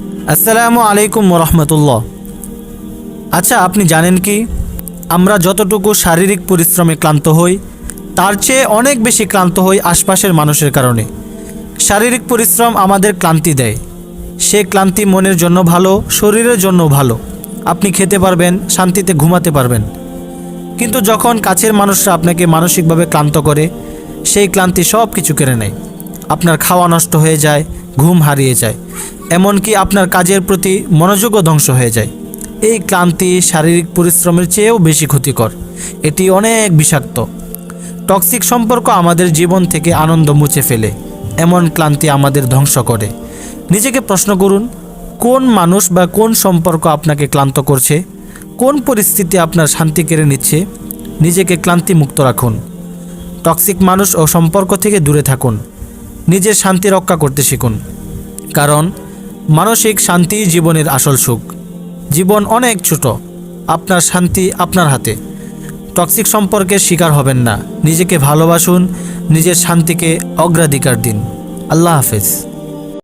আসসালামু আলাইকুম রহমতুল্লাহ আচ্ছা আপনি জানেন কি? আমরা যতটুকু শারীরিক পরিশ্রমে ক্লান্ত হই, তার চেয়ে অনেক বেশি ক্লান্ত হই আশপাশের মানুষের কারণে। শারীরিক পরিশ্রম আমাদের ক্লান্তি দেয়। সে ক্লান্তি মনের জন্য ভালো, শরীরের জন্য ভালো। আপনি খেতে পারবেন, শান্তিতে ঘুমাতে পারবেন। কিন্তু যখন কাছের মানুষরা আপনাকে মানসিকভাবে ক্লান্ত করে, সেই ক্লান্তি সব কিছু কেড়ে নেয়। আপনার খাওয়া নষ্ট হয়ে যায়, ঘুম হারিয়ে যায়। এমনকি আপনার কাজের প্রতি মনোযোগও ধ্বংস হয়ে যায়। এই ক্লান্তি, শারীরিক পরিশ্রমের চেয়েও বেশি ক্ষতিকর। এটি অনেক বিষাক্ত। টক্সিক সম্পর্ক আমাদের জীবন থেকে আনন্দ মুছে ফেলে। এমন ক্লান্তি আমাদের ধ্বংস করে। নিজেকে প্রশ্ন করুন, কোন মানুষ বা কোন সম্পর্ক আপনাকে ক্লান্ত করছে? কোন পরিস্থিতি আপনার শান্তি কেড়ে নিচ্ছে? নিজেকে ক্লান্তি মুক্ত রাখুন। টক্সিক মানুষ ও সম্পর্ক থেকে দূরে থাকুন। নিজের শান্তি রক্ষা করতে শিখুন। কারণ মানসিক শান্তি জীবনের আসল সুখ। জীবন অনেক ছোট। আপনার শান্তি আপনার হাতে। টক্সিক সম্পর্কের শিকার হবেন না। নিজেকে ভালোবাসুন। নিজের শান্তিকে অগ্রাধিকার দিন। আল্লাহ হাফেজ।